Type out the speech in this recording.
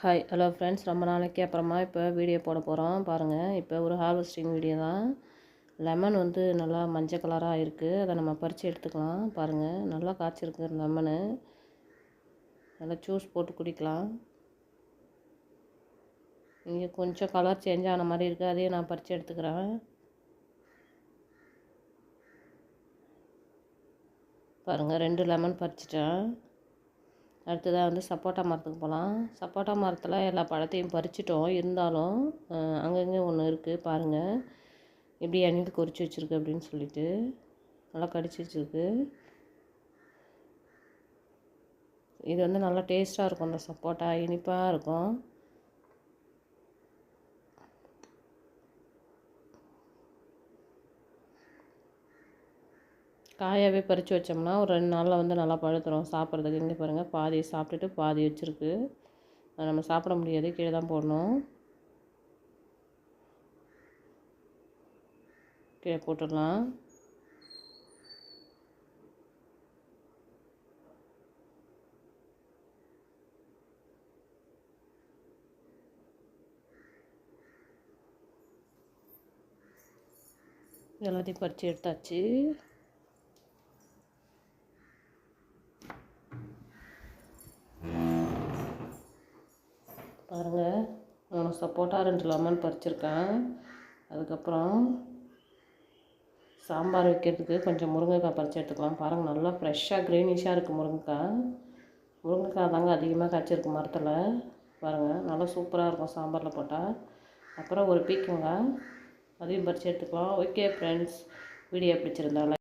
Hi hello friends ரொம்ப நாளைக்கு அப்புறமா இப்போ வீடியோ போட போகிறோம் பாருங்கள் இப்போ ஒரு ஹார்வெஸ்டிங் வீடியோ தான். லெமன் வந்து நல்லா மஞ்சள் கலராக இருக்குது அதை நம்ம பறித்து எடுத்துக்கலாம். பாருங்கள் நல்லா காய்ச்சிருக்கு லெமனு நல்லா ஜூஸ் போட்டு குடிக்கலாம். இங்கே கொஞ்சம் கலர் சேஞ்ச் ஆன மாதிரி இருக்குது அதையும் நான் பறித்து எடுத்துக்கிறேன். பாருங்கள் ரெண்டு லெமன் பறிச்சிட்டேன். அடுத்ததாக வந்து சப்போட்டா மரத்துக்கு போகலாம் சப்போட்டா மரத்தில் எல்லா பழத்தையும் பறிச்சிட்டோம். இருந்தாலும் அங்கங்கே ஒன்று இருக்குது பாருங்கள் எப்படி எண்ணெயில் கொறிச்சு வச்சுருக்கு அப்படின்னு சொல்லிட்டு நல்லா கடிச்சு வச்சுருக்கு. இது வந்து நல்லா டேஸ்ட்டாக இருக்கும் அந்த சப்போட்டா. இனிப்பாக இருக்கும். காயாகவே பறித்து வச்சோம்னா ஒரு ரெண்டு நாளில் வந்து நல்லா பழுத்துரும். சாப்பிட்றதுக்கு இங்கே பாருங்கள் பாதி சாப்பிட்டுட்டு பாதி வச்சுருக்கு. அதை நம்ம சாப்பிட முடியாது கீழே தான் போடணும். கீழே போட்டுடலாம். எல்லாத்தையும் பறித்து எடுத்தாச்சு. பாருங்கள் மூணு சப்போட்டா ரெண்டு லெமன் பறிச்சிருக்கேன். அதுக்கப்புறம் சாம்பார் வைக்கிறதுக்கு கொஞ்சம் முருங்கைக்காய் பறித்து எடுத்துக்கலாம். பாருங்கள் நல்லா ஃப்ரெஷ்ஷாக க்ரீனிஷாக இருக்குது முருங்கைக்காய். முருங்கைக்காய் தாங்க அதிகமாக காய்ச்சிருக்கு மரத்தில். பாருங்கள் நல்லா சூப்பராக இருக்கும் சாம்பாரில் போட்டால் அப்புறம் ஒரு பீக்கங்காய் அதையும் பறித்து எடுத்துக்கலாம். Okay friends video பிடிச்சிருந்தால